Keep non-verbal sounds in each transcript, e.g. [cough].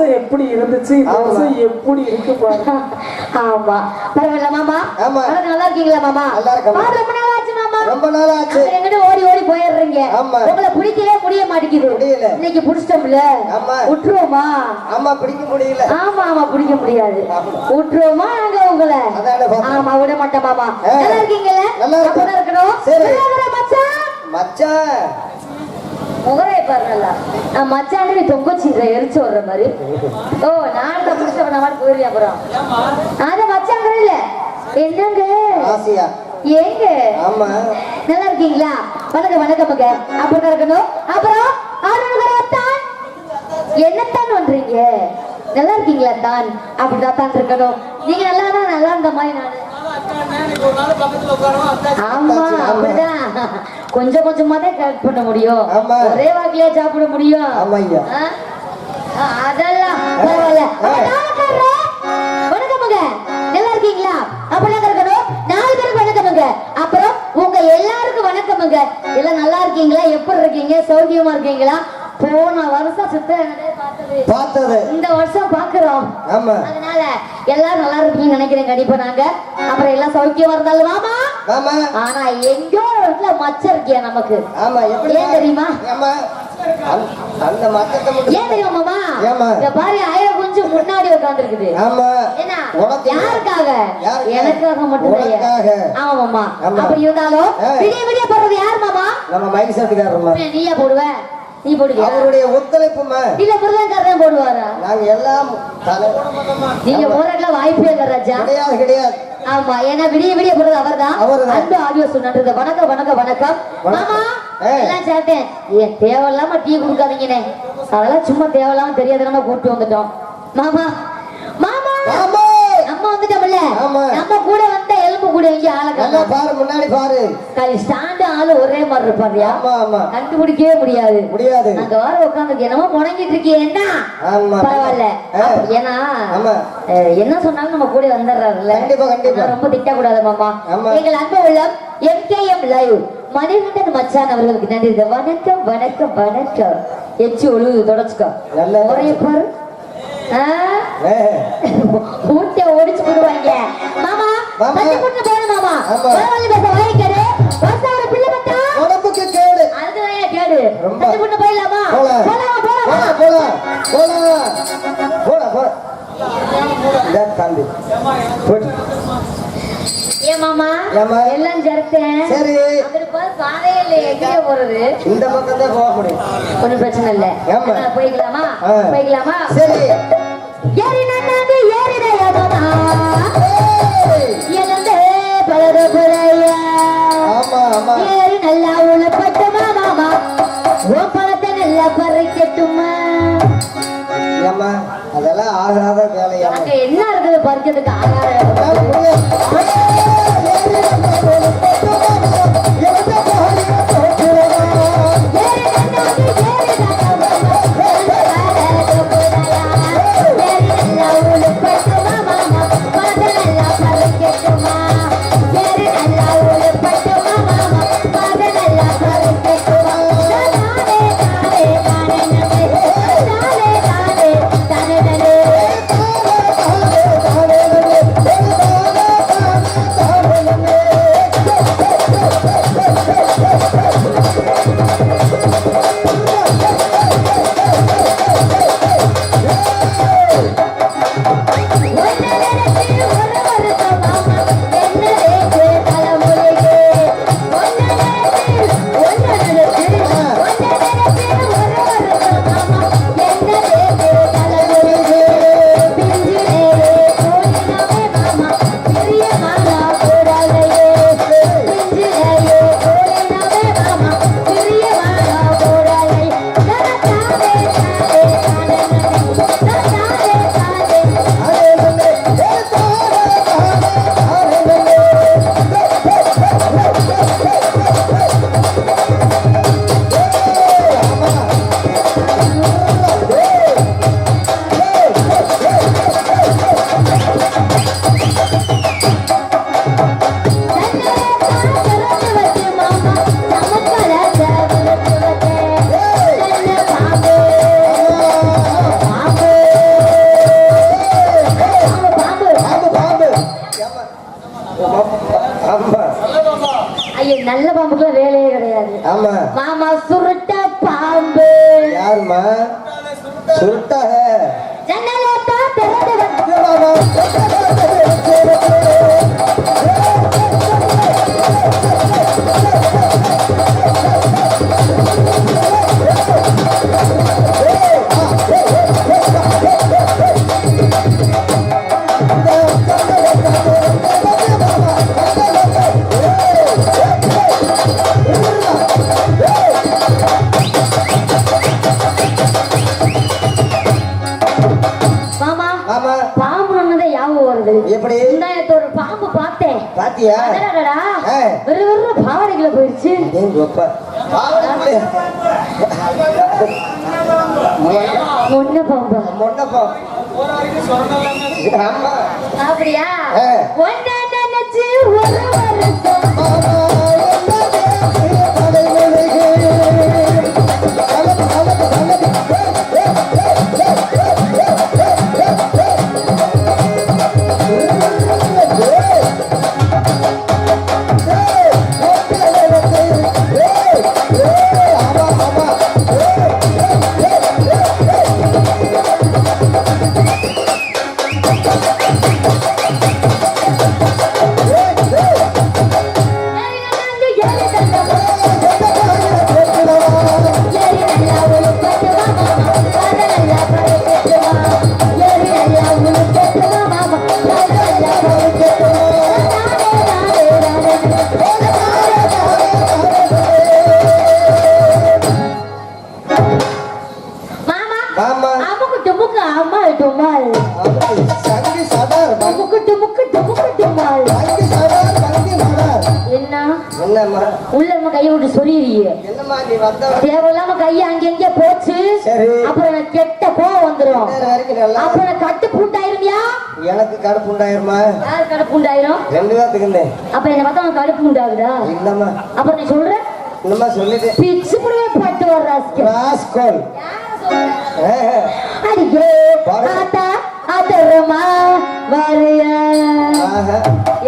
வருஷம் எப்படி இருந்துச்சு இந்த ஆமா. வருஷம் எப்படி இருக்கு பாரு [laughs] ஆமா பரவாயில்ல மாமா ஆமா. நல்லா இருக்கீங்களா மாமா நல்லா இருக்கேம்மா. பாரு, ரொம்ப நாள் ஆச்சு மாமா ரொம்ப நாள் ஆச்சு எங்கிட்ட ஓடி ஓடி போயிடுறீங்க ஆமா. உங்களை பிடிக்கவே முடிய மாட்டேங்குது முடியல. இன்னைக்கு பிடிச்சிட்டோம்ல ஆமா. விட்டுருவோமா அம்மா பிடிக்க முடியல ஆமா ஆமா பிடிக்க முடியாது ஆமா. விட்டுருவோமா நாங்க உங்களை. ஆமா விட மாட்டோம் மாமா. நல்லா இருக்கேன். சரி. நல்லா இருக்கணும், மச்சான் மச்சான் முகரை பாரு நல்லா நான் மச்சான் நீ தொங்கச்சிடுற எரிச்சு வர்ற மாதிரி. ஓ நான் தான் பிடிச்ச பண்ண போயிருவேன் அப்புறம். அத மச்சாங்கிற இல்ல. என்னங்க? ஆசியா. ஏங்க? ஆமா. நல்லா இருக்கீங்களா? வணக்கம் வணக்கம் மக. அப்படிதான் இருக்கணும் அப்புறம் என்னத்தான் பண்றீங்க? நல்லா இருக்கீங்களா தான்? அப்படிதான் தான் இருக்கணும். நீங்க நல்லா தான் நல்லா இருந்த மாதிரி நானு. ஆமா. அப்படிதான். கொஞ்சம் கொஞ்சமா தான் கரெக்ட் பண்ண முடியும். ஒரே வாக்கிலே சாப்பிட முடியும். ஆமா ஐயா. அதெல்லாம் பரவாயில்ல. அப்ப நாமக்காரரே, வணக்கம் மக நல்லா இருக்கீங்களா? அப்படிலாம் இருக்கணும் நாலு பேருக்கு வணக்கமுங்க அப்புறம் உங்க எல்லாருக்கும் வணக்கமுங்க எல்லாம் நல்லா இருக்கீங்களா? எப்படி இருக்கீங்க? சௌக்கியமா இருக்கீங்களா? போன வருஷம் சுத்த பார்த்தது. இந்த வருஷம் பாக்குறோம் ஆமா. அதனால எல்லாரும் நல்லா இருக்கீங்கன்னு நினைக்கிறேன். கண்டிப்பா நாங்க. அப்புறம் எல்லாம் சௌக்கியமா இருந்தாலும் வாமா. ஆமா ஆனா எங்கோ இடத்துல மச்சம் இருக்கியா நமக்கு? ஆமா எப்படி? ஏன் தெரியுமா? ஆமா. அந்த- அந்த மத்தத்தை மட்டும் ஏன் தெரியுமா மாமா? ஏம்மா? இங்க பாரு ஆயிரம் கொஞ்சம் முன்னாடி உட்கார்ந்து இருக்குது ஆமா என்ன யாருக்காக? எனக்காக மட்டும் உனக்காக. அப்படி இருந்தாலும். விடிய விடிய போடுறது யார் மாமா? நம்ம மைக் நீயா போடுவ? நீ போடுவியா? அவருடைய ஒத்துழைப்புமா இல்ல முருகன்காரன் போடுவாரா? நாங்க எல்லாம் நீங்க போறதுல வாய்ப்பே இல்ல ராஜா. கிடையாது கிடையாது. ஆமா ஏன்னா விடிய விடிய போறது அவர்தான். அவர்தான். அன்பு ஆடியோ சொன்னது வணக்கம் வணக்கம் வணக்கம். வணக்கம். மாமா. எல்லாம் சேர்த்தேன் ஏன் தேவையில்லாம டீ கொடுக்காதீங்கண்ணே. அதெல்லாம் சும்மா தேவையில்லாம தெரியாதனமா கூப்பிட்டு வந்துட்டோம். மாமா. மாமா. நம்ம வந்துட்டோம்ல. ஆமா. நம்ம கூட எலும்பு கூட எங்க ஆளை நல்லா காணோம். பாரு முன்னாடி பாரு. கை ஸ்டாண்டு ஆளு ஒரே மாதிரி இருப்பாருயா? ஆமா ஆமா. கண்டுபிடிக்கவே முடியாது. முடியாது. அங்க வர உட்காந்து என்னமோ முடங்கிட்டு இருக்கீங்க என்ன ஆமா பரவாயில்ல. ஆ. அப்ப- ஏன்னா ஆமா. அஹ், என்ன சொன்னாலும் நம்ம கூட வந்துடுறாருல்ல? கண்டிப்பா, கண்டிப்பா. நான் ரொம்ப திட்டக்கூடாது மாமா. ஆமா. எங்கள் அன்பு உள்ளம் எம்கேஎம் லைவ் மணிகண்டன் மச்சான் அவர்களுக்கு நன்றி. வணக்கம் வணக்கம் வணக்கம். எச்சி ஒழுகு தொடச்சுக்கோ. நல்ல ஒரே பாரு ஊட்ட ஒடிச்சு போடுவாங்க. கஷ்டப்பட்டு ரொம்ப. போயிடலாமா? போலாம். போலாம் போலாம் போலாம் போலாம். போலாம். போலாம் தம்பி. போட்டு இந்த பக்கம் தான் போக பிரச்சனை இல்லை. போய்க்கலாமா? போய்க்கலாமா? சரி. அதெல்லாம் ஆகாத அங்க என்ன இருக்குது பறிக்கிறதுக்கு ஆகாரம் எப்படி? ஒரு பாம்பு பார்த்தேன். பாத்தியா? அடடடா, ஆ. வெறு வெறு பாவடைக்குள்ள போயிடுச்சு முன்ன பாம்பா. மொன்னப்பா ஆமா அப்படியா. ஒன்ன நினைச்சு ஒரு வருஷம் ரெண்டு இருந்தேன் அப்ப என்ன பார்த்தா உனக்கு கடுப்பு உண்டாகுதா? இல்லம்மா. அப்புறம் நீ சொல்ற? இன்னமா சொல்லிட்டேன் பிச்சு புடுவே பட்டு வர்றாஸ்க்கு ராஸ்கோல். அடியே ஆத்தா ஆத்தரமா வரையா.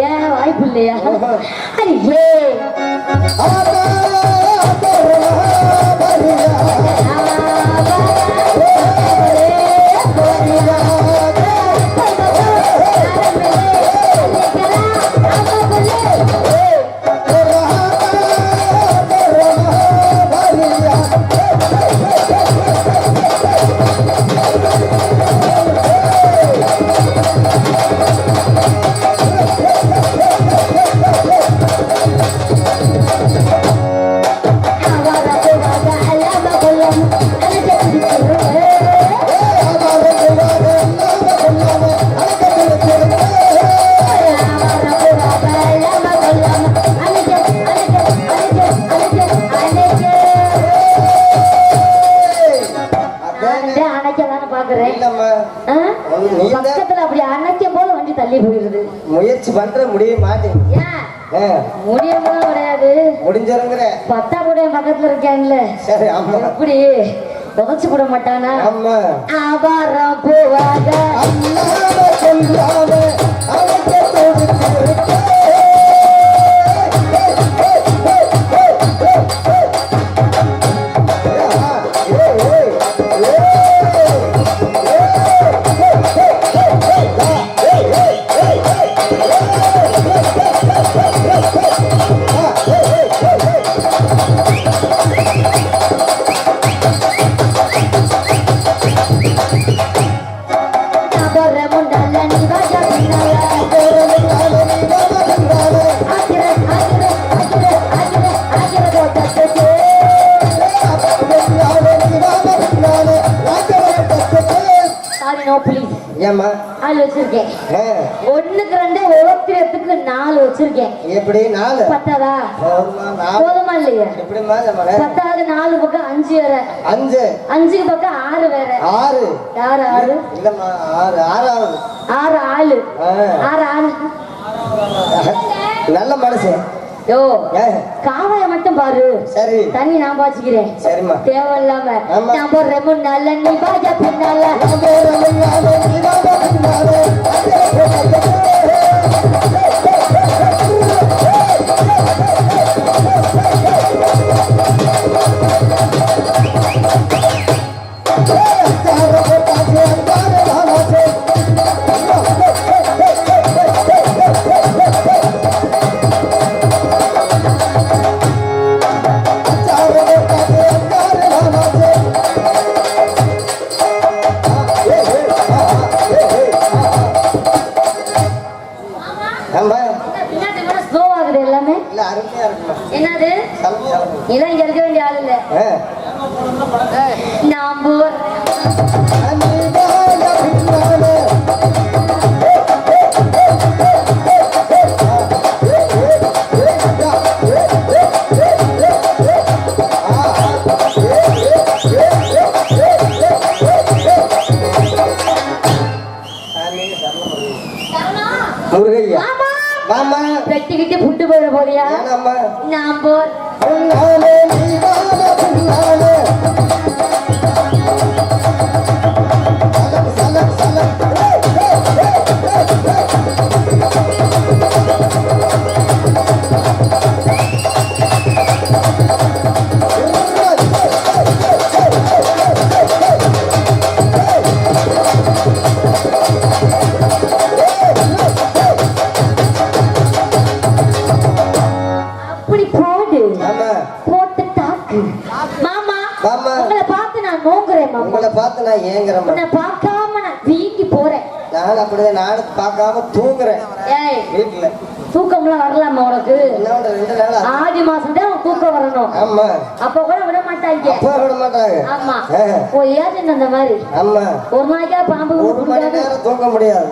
ஏன் வாய்ப்பு இல்லையா? அடியே. அணைக்கலான்னு பண்ற முடிய மாட்டேன் ஏன் முடியலாம் கிடையாது. முடிஞ்சிருங்கிற. பத்தா கூட பக்கத்துல இருக்கான்ல சரி ஆமா. எப்படி? உதச்சு போட மாட்டானா? ஆமா. ஆபாரம் போவாக அல்லாம சொல்லாம அவனுக்கு ஆள் வச்சிருக்கேன். ஒண்ணுக்கு ரெண்டு ஒவ்வொருத்தரத்துக்கு நாலு வச்சிருக்கேன். எப்படி? நாலு? பத்தாதா? போதுமா, இல்லையா? எப்படிம்மா நம்மள பத்தாவது நாலு பக்கம் அஞ்சு வேற. அஞ்சு? அஞ்சுக்கு பக்கம் ஆறு வேற. ஆறு? யாரு ஆறு? இல்லம்மா ஆறு. ஆறாவது? ஆறு ஆளு. ஆறு ஆளு. நல்ல மனுஷன். யோ காவாய மட்டும் பாரு. சரி. தண்ணி நான் பாய்ச்சிக்கிறேன். சரிம்மா. தேவையில்லாம. நான் போடுற முன்னால நீ பாஜா பின்னால. முருகையா? மாமா வாமா வெட்டிக்கிட்டு புட்டு போயிட போறியா? நான் போறேன். உன்னை பார்க்காம நான் வீங்கி போறேன். நான் அப்படிதான் நானும் பார்க்காம தூங்குறேன். ஏய். வீட்டுல தூக்கம்லாம் வரலாமா உனக்கு? ஆடி மாசம் தான் தூக்கம் வரணும். ஆமா. அப்ப கூட விட மாட்டாங்க. அப்பா விட மாட்டாங்க. ஆமா. ஓ ஏஜென்ட் அந்த மாதிரி? ஆமா. ஒரு நாளைக்கா பாம்பு ஒரு மணி பிடிக்காது நேரம் தூங்க முடியாது.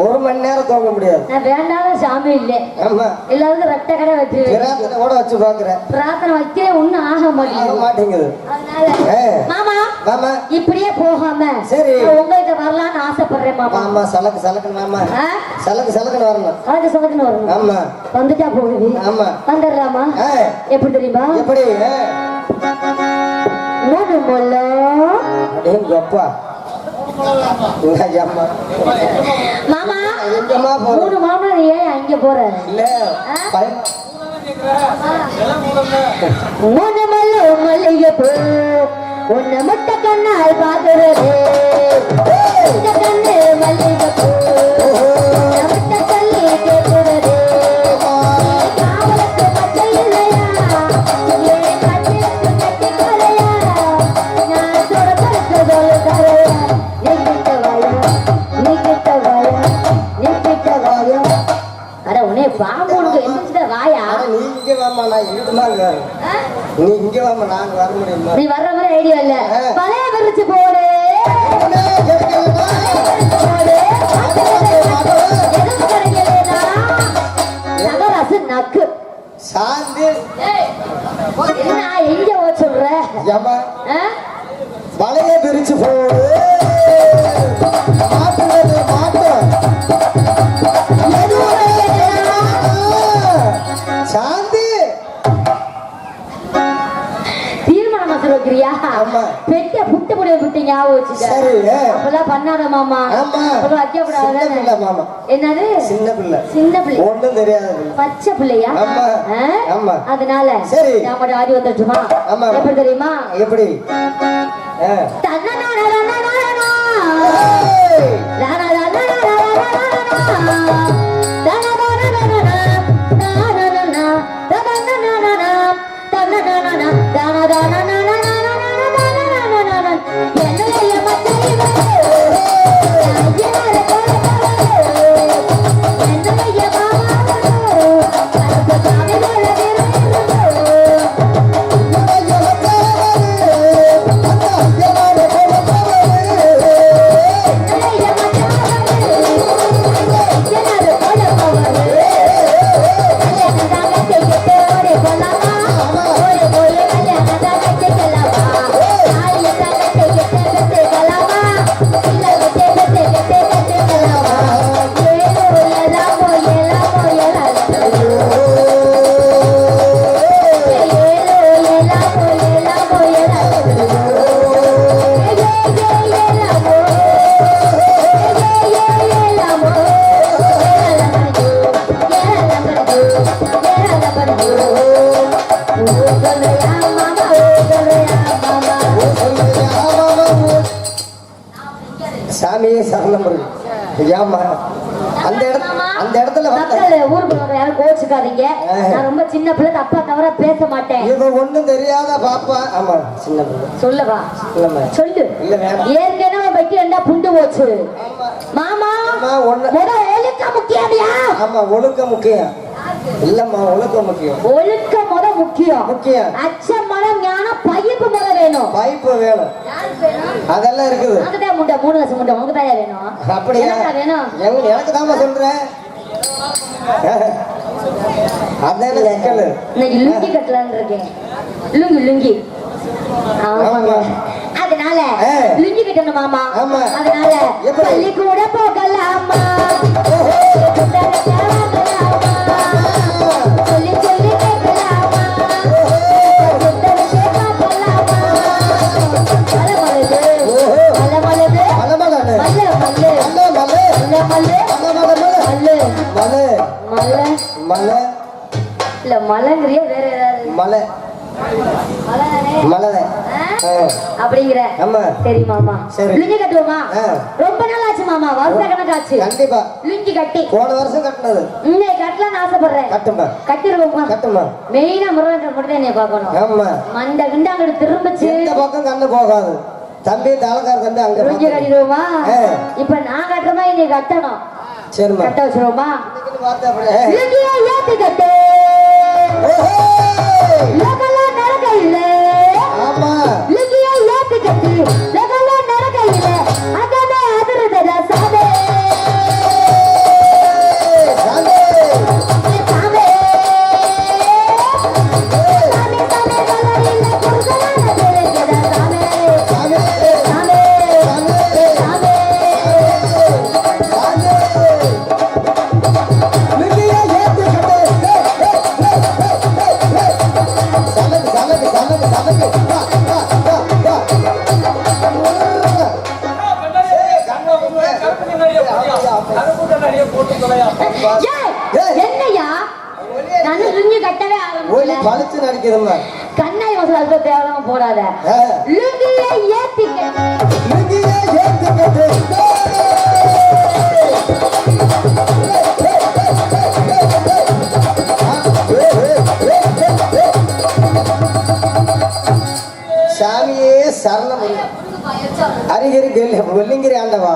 ஒரு மணி நேரம் தூங்க முடியாது. நான் வேண்டாத சாமி இல்லை. ஆமா. எல்லாருக்கும் ரெட்டை கடை வச்சு பிரார்த்தனை கூட வச்சு பாக்குறேன் பிரார்த்தனை வைக்க ஒண்ணும் ஆக மாட்டேங்குது. மாட்டேங்குது. மாமா மாமா. இப்படியே போகாம சரி. உங்ககிட்ட வரலாம்னு ஆசைப்படுறேன் மாமா. மாமா சலக்கு சலக்கு மாமா? சலக்கு சலக்குன்னு வரணும். கலக்க சலக்குன்னு வரணும். ஆமா. வந்துட்டா போகுது. ஆமா. வந்துடலாமா ஏ, எப்படி தெரியுமா? எப்படி? அப்பா அம்மா மாமா எங்கம்மா போற? மூணு மாமா நீ ஏன் அங்க போற இல்ல மூணு மல்ல மல்லிகை பூ. உன்னை முட்ட கண்ணால் பாக்குறது கண்ணு மல்லிகை பூ. நாங்க வர முடியுமா நீ வர்ற மாதிரி ஐடியா இல்ல. பழைய விரிச்சு போடு. நக்கு. சாந்தி. என்ன எங்க சொல்ற? வலைய பிரிச்சு போடு. மாமா. ஆமா. அப்பெல்லாம் வைக்க சின்ன பிள்ளை கூடாது மாமா. என்னது? சின்ன பிள்ளை. சின்ன பிள்ளை. ஒண்ணும் தெரியாத. பச்சை பிள்ளையா? ஆமா. அதனால சரி. நம்மளோட ஆடி வந்துட்டுமா ஆமா. எப்படி தெரியுமா? எப்படி? சின்ன சொல்லவா? இல்லம்மா சொல்லு. ஏற்கனவே பைக்கு ரெண்டா புண்டு போச்சு? மாமா முத ஒழுக்க முக்கியமியா? ஆமா ஒழுக்க முக்கியம். இல்லம்மா ஒழுக்கம் முக்கியம். ஒழுக்க முத முக்கியம். முக்கியம். அச்சம் மனம் ஞானம் பையப்பு முத வேணும். பைப்பு வேணும். அதெல்லாம் இருக்குது. உனக்கு தான் முண்டை மூணு வருஷம் முண்டை உனக்கு தான் வேணும்? அப்படியா? வேணும்? எனக்கு தாம்மா சொல்றேன் அதான் இன்னைக்கு லுங்கி கட்டலான்னு இருக்கேன். லுங்கி லுங்கி. ஆமாங்க. அதனால. லுங்கி கட்டணும் மாமா. அதனால? பள்ளி கூட போகலாமா சொல்லி சொல்லி கேட்கலாமா மலைங்கிறியா வேற ஏதாவது மலை ஆ. அப்படிங்கிற. ஆமா. சரி மாமா. லுங்கி கட்டுவோமா. ரொம்ப நாள் ஆச்சு மாமா. வருஷ கணக்காச்சு. கண்டிப்பா. லுங்கி கட்டி. போன வருஷம் கட்டினது. இன்னைக்கு கட்டலாம்னு ஆசைப்படுறேன். கட்டுமா? கட்டிருவோமா கட்டுமா? மெயினா முருகன் மட்டும் என்னைய பார்க்கணும். ஆமா. மண்ட கிண்ட அங்கிட்டு திரும்பிச்சு. பக்கம் கண்ணு போகாது. தம்பி தாளக்கார தம்பி அங்க லுங்கி. கட்டிடுவோமா. இப்ப நான் கட்டுறதா இன்னைக்கு கட்டணும். சரிம்மா. கட்ட வச்சிருவோமா. லுங்கியை ஏத்தி! சாதே. கண்ணை என்னய்யா நான் கட்டவே ஆரம்பிக்கல. கண்ணாடி மசாலா அதுக்கு தேவையில்லாம போடாத. லுங்கியை ஏத்திக்க. லுங்கியை ஏத்தி கட்டு. சாமியே சரணம். அரிகிரி வெள்ளிங்கிரி ஆண்டவா.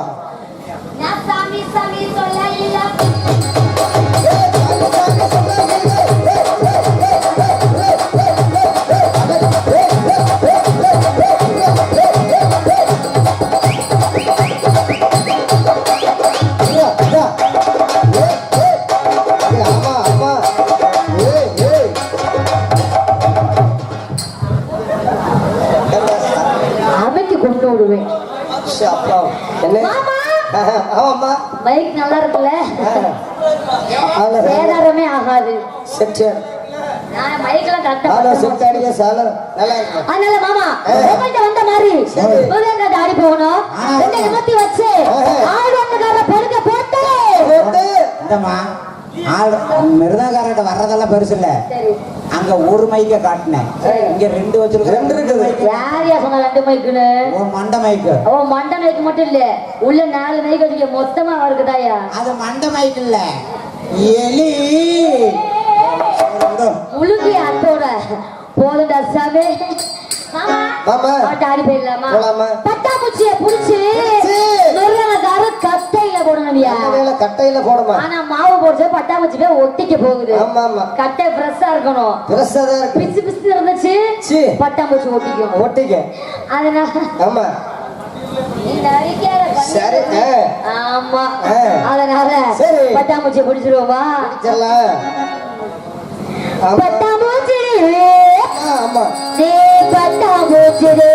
அமைக்கு கொண்டு விடுவேன் என்ன? ஆமாம்மா. பைக் நல்லா இருக்குல்ல? சேதாரமே ஆகாது. செட்டு நான் மைக்கெல்லாம் கரெக்டா அதனால மாமா. உங்கள்கிட்ட வந்த மாதிரி சரி. ஆடி போகணும். ரெண்டு நிமித்தி வச்சு போட்டு. இந்தம்மா ஆள் வர்றதெல்லாம் பெருசு இல்ல. சரி. அங்க ஒரு மைக்க காட்டினேன். இங்க ரெண்டு வச்சிருக்கேன் ரெண்டு இருக்குது. யார் யா சொன்ன ரெண்டு மைக்குன்னு ஒரு மண்ட மைக்கு ஓ மண்டை மைக்கு மட்டும் இல்ல. உள்ள நாலு மைக்கு வச்சுக்க மொத்தமா வருக்குதாயா அது மண்ட மைக்கு இல்ல. எலி. முழுங்கி அத்தோட. போதுண்டா சாமி. மாமா ஆடி போயிடலாமா? பட்டாம்பூச்சிய புடிச்சு. நொறுங்கார கட்டையில போடணும்யா. கட்டையில போடுமா ஆனா மாவு போடுச்சு பட்டாம்பூச்சி போய் ஒட்டிக்க போகுது. ஆமா ஆமா. கட்டை ஃப்ரெஷ்ஷா இருக்கணும். பெருசா தான் இருக்கு. பிசு பிசு இருந்துச்சு. சீ. பட்டாம்பூச்சி ஒட்டிக்கும் ஒட்டிக்க. அதனால ஆமா. ஆமா. அதனால. பட்டாம்பூச்சியை பிடிச்சிருவோமா? செல்லாம் ஆமா. பட்டாம்பூச்சி ஆமா நீ பட்டாம்பூச்சிடு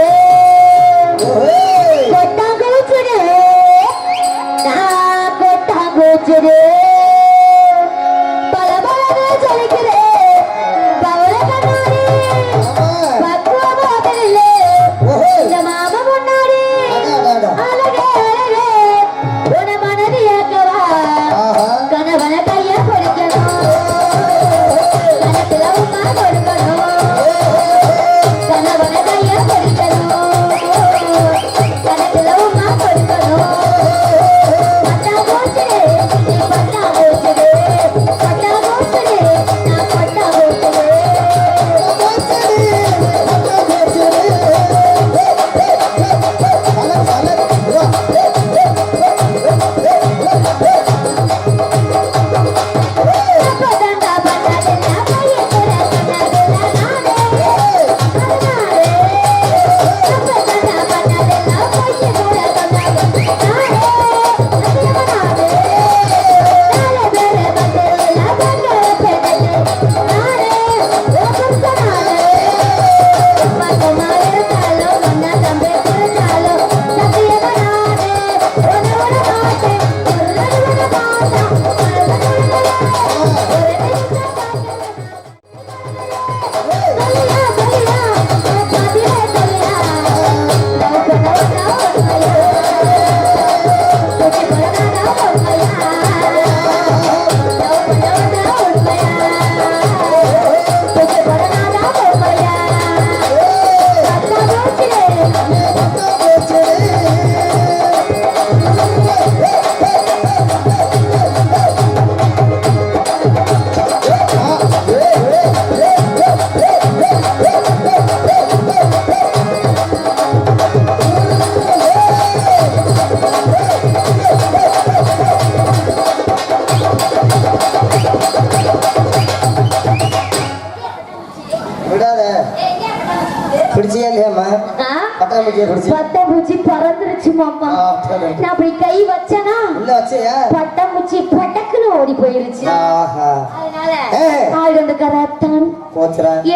ஓய். கொட்டாங்குச்சிடு நான் கொட்டாங்குச்சிடு பல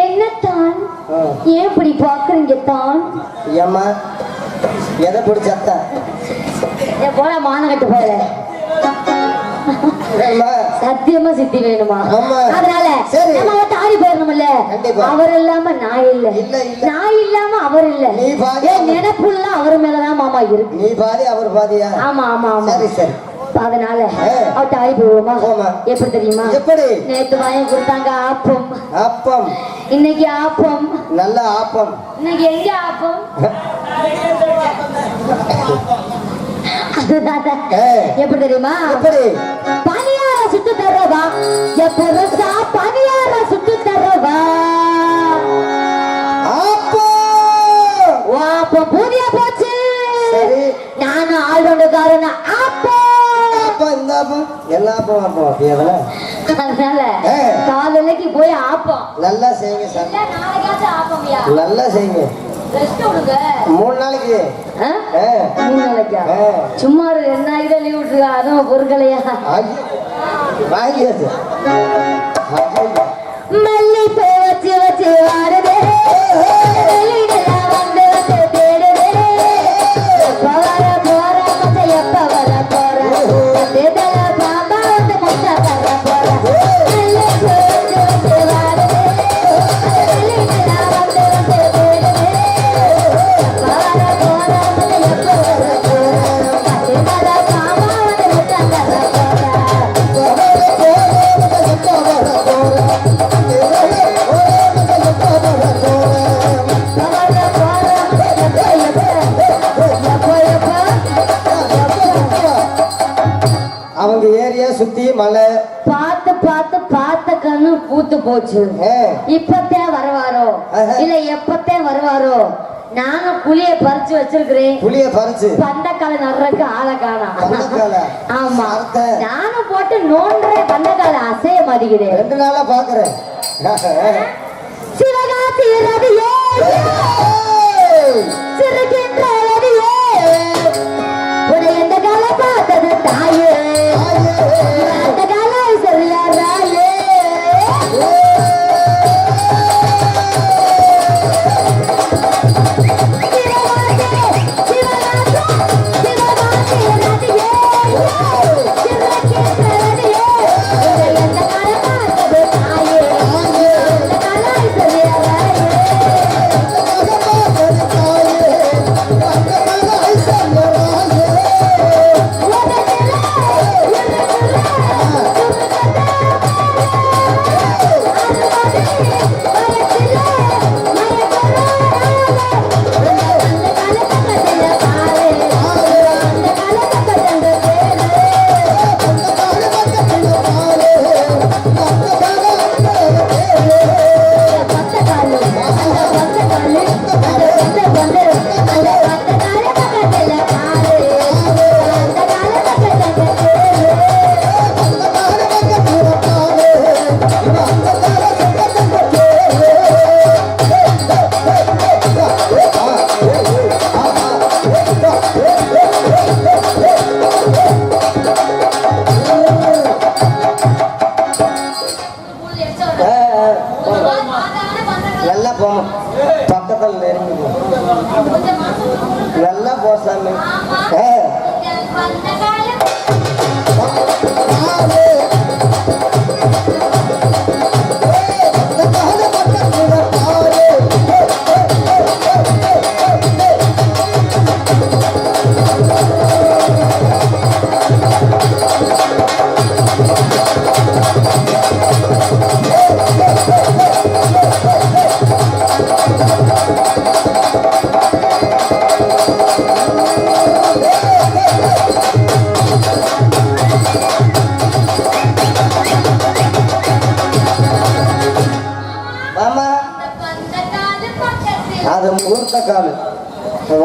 என்ன தான் ஆ. ஏன் இப்படி பாக்குறீங்க தான் ஏம்மா எதை பிடிச்சத்தான் ஏன் போல மானகட்டு போல ஏம்மா. சத்தியமா சித்தி வேணுமா. அதனால. நம்ம போயிடணும்ல கண்டிப்பா. அவர் இல்லாம நான் இல்ல. நான் இல்லாம அவர் இல்ல. நீ பாதி, என் அவர். நினைப்புலாம் அவர் மேலதான் மாமா இருக்கு. நீ பாதி அவர் பாதியா? ஆமா ஆமா ஆமா. சரி சரி. அதனால ஏ. அவர்ட்ட ஆடி போவோமா. எப்படி தெரியுமா? எப்படி? நேத்து வாங்கி கொடுத்தாங்க ஆப்பம். அப்பம் இன்னைக்கு ஆப்பம். நல்ல ஆப்பம். இன்னைக்கு எங்க ஆப்பம். எப்படி தெரியுமா? எப்படி? பணியார சுட்டு தரவா? எப்பொருசா பணியார சுட்டு தரவா? அப்ப பூரியா போச்சு. நானும் அப்போ அப்பம் இந்த அப்பம் எல்லா அப்பம் அப்பம் அப்படியாதுல அதனால. காலைக்கு போய் ஆப்பம். நல்லா செய்யுங்க சார் இல்ல நாளைக்காச்சும் ஆப்பம்யா. நல்லா செய்யுங்க. ரெஸ்ட் விடுங்க மூணு நாளைக்கு. மூணு நாளைக்கா. சும்மா ஒரு ரெண்டு நாளைக்கு லீவ் விட்டுருக்கா அதுவும் பொருட்களையா வாங்கியாச்சு ஐயோ. மல்லிப்பூ வச்சு வச்சு பூத்து போச்சு. இப்பத்தே வருவாரோ. இல்ல எப்பத்தே வருவாரோ? நானும் புளிய பறிச்சு வச்சிருக்கிறேன். புளிய பறிச்சு. பந்தக்கால நடுறதுக்கு ஆளை பந்தக்கால? ஆமா. நானும் போட்டு நோண்டுறேன். பந்தக்கால அசைய மாட்டேங்கிறேன் ரெண்டு நாளா பாக்குறேன். சிவகாசி ரதியே சிறுகின்ற ரதியே பார்த்தது தாயே? அந்த காலம் சரியா ராயே மாமா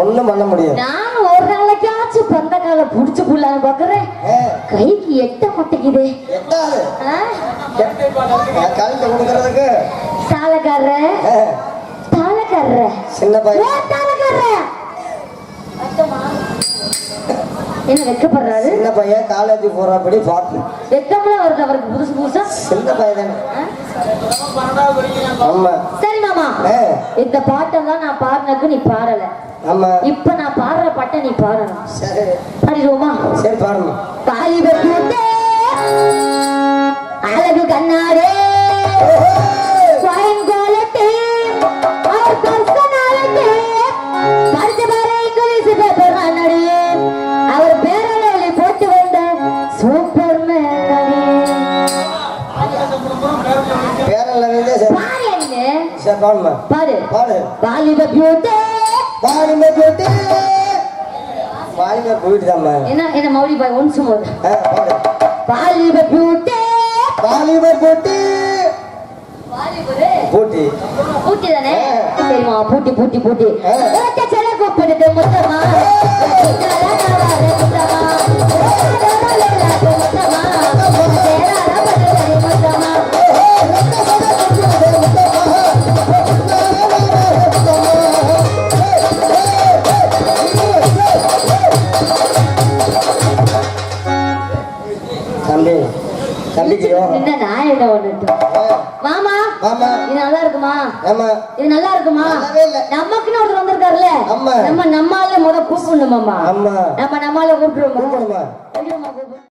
ஒண்ணும் பண்ண முடியாது. நான் ஒரு நாளைக்காச்சும் பந்த கால புடிச்சு புள்ளான்னு பாக்குறேன். கைக்கு எட்ட மாட்டேங்குது? கழுத்து கொடுக்கறதுக்கு சாலக்காரர் ஓட்டாரக்காரர சின்ன பையன். ஓட்டாரக்காரர என்ன வெக்கப்படுறாரு? சின்ன பையன் காலேஜ் போறபடி பாட்டு. வெக்கம்லாம் வருது அவருக்கு புதுசு புதுசா? சின்ன பையன் தானே ஆ? ஆமா. சரி மாமா இந்த பாட்டெல்லாம் நான் பாடினதுக்கு நீ பாடல. ஆமா. இப்ப நான் பாடுற பாட்டை நீ பாடணும். சரி. பாடிடுவோமா? சரி பாருமா வாலிபர் கூத்தே, அழகு கண்ணாடே. சாயங்காலத்தே, சரி பாருமா பாரு. பாடு வாலிபர் கூத்தே. வாலிமே போட்டு வாலிமே போயிட்டு தாம்மா என்ன என்ன மௌலி பாய் ஒன்சு மோது ஆ, பாடு கூத்தே. வாலிமே போட்டு வாலிபரு. போட்டி. பூட்டி தானே? சரிம்மா பூட்டி பூட்டி கூப்பிடுது முத்தமா நான் என்ன ஒண்ணு மாமா இது நல்லா இருக்குமா இது நல்லா இருக்குமா. நமக்குன்னு ஒருத்தர் வந்திருக்காருல்ல. நம்ம நம்மால முத கூப்பிடணும் மாமா நம்ம நம்மால கூப்பிடுவோமா